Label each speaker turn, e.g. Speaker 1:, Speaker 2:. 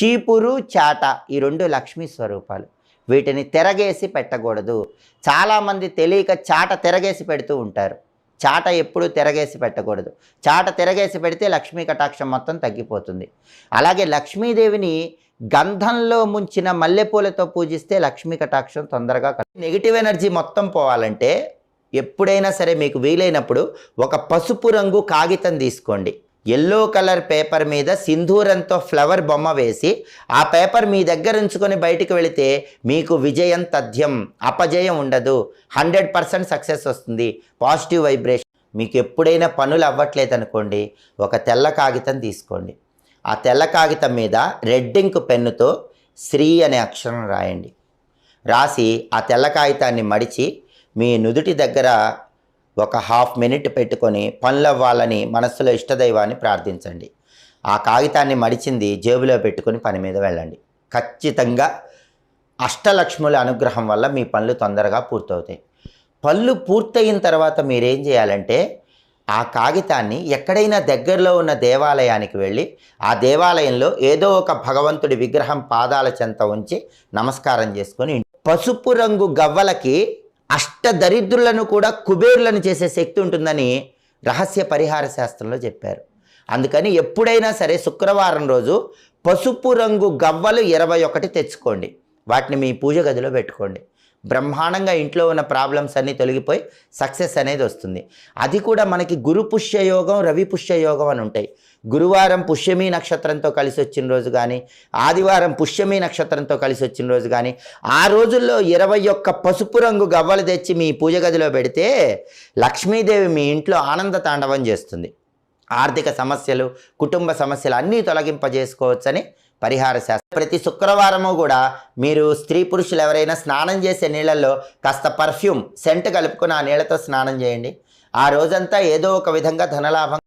Speaker 1: చీపురు చాట ఈ రెండు లక్ష్మీ స్వరూపాలు. వీటిని తిరగేసి పెట్టకూడదు. చాలామంది తెలియక చాట తిరగేసి పెడుతూ ఉంటారు. చాట ఎప్పుడు తిరగేసి పెట్టకూడదు. చాట తిరగేసి పెడితే లక్ష్మీ కటాక్షం మొత్తం తగ్గిపోతుంది. అలాగే లక్ష్మీదేవిని గంధంలో ముంచిన మల్లెపూలతో పూజిస్తే లక్ష్మీ కటాక్షం తొందరగా నెగిటివ్ ఎనర్జీ మొత్తం పోవాలంటే ఎప్పుడైనా సరే మీకు వీలైనప్పుడు ఒక పసుపు రంగు కాగితం తీసుకోండి. ఎల్లో కలర్ పేపర్ మీద సింధూరంతో ఫ్లవర్ బొమ్మ వేసి ఆ పేపర్ మీ దగ్గర ఉంచుకొని బయటికి వెళితే మీకు విజయం తథ్యం అపజయం ఉండదు. హండ్రెడ్ పర్సెంట్ సక్సెస్ వస్తుంది. Positive vibration. మీకు ఎప్పుడైనా పనులు అవ్వట్లేదు అనుకోండి ఒక తెల్ల కాగితం తీసుకోండి. ఆ తెల్ల కాగితం మీద రెడ్ ఇంక్ పెన్నుతో శ్రీ అనే అక్షరం రాయండి. రాసి ఆ తెల్ల కాగితాన్ని మడిచి మీ నుదుటి దగ్గర ఒక హాఫ్ మినిట్ పెట్టుకొని పనులవ్వాలని మనస్సులో ఇష్టదైవాన్ని ప్రార్థించండి. ఆ కాగితాన్ని మడిచింది జేబులో పెట్టుకుని పని మీద వెళ్ళండి. ఖచ్చితంగా అష్టలక్ష్ముల అనుగ్రహం వల్ల మీ పనులు తొందరగా పూర్తవుతాయి. పనులు పూర్తయిన తర్వాత మీరేం చేయాలంటే ఆ కాగితాన్ని ఎక్కడైనా దగ్గరలో ఉన్న దేవాలయానికి వెళ్ళి ఆ దేవాలయంలో ఏదో ఒక భగవంతుడి విగ్రహం పాదాల చెంత ఉంచి నమస్కారం చేసుకొని పసుపు రంగు గవ్వలకి అష్ట దరిద్రులను కూడా కుబేరులను చేసే శక్తి ఉంటుందని రహస్య పరిహార శాస్త్రంలో చెప్పారు. అందుకని ఎప్పుడైనా సరే శుక్రవారం రోజు పసుపు రంగు గవ్వలు ఇరవై ఒకటి తెచ్చుకోండి. వాటిని మీ పూజ గదిలో పెట్టుకోండి. బ్రహ్మాండంగా ఇంట్లో ఉన్న ప్రాబ్లమ్స్ అన్నీ తొలగిపోయి సక్సెస్ అనేది వస్తుంది. అది కూడా మనకి గురు పుష్యయోగం రవి పుష్యయోగం అని ఉంటాయి. గురువారం పుష్యమి నక్షత్రంతో కలిసి వచ్చిన రోజు కానీ ఆదివారం పుష్యమి నక్షత్రంతో కలిసి వచ్చిన రోజు కానీ ఆ రోజుల్లో ఇరవై ఒక్క పసుపు రంగు గవ్వలు తెచ్చి మీ పూజ గదిలో పెడితే లక్ష్మీదేవి మీ ఇంట్లో ఆనంద తాండవం చేస్తుంది. ఆర్థిక సమస్యలు కుటుంబ సమస్యలు అన్నీ తొలగింపజేసుకోవచ్చని పరిహార శాస్త్రం. ప్రతి శుక్రవారము కూడా మీరు స్త్రీ పురుషులు ఎవరైనా స్నానం చేసే నీళ్ళల్లో కాస్త పర్ఫ్యూమ్ సెంట్ కలుపుకుని ఆ నీళ్ళతో స్నానం చేయండి. ఆ రోజంతా ఏదో ఒక విధంగా ధనలాభం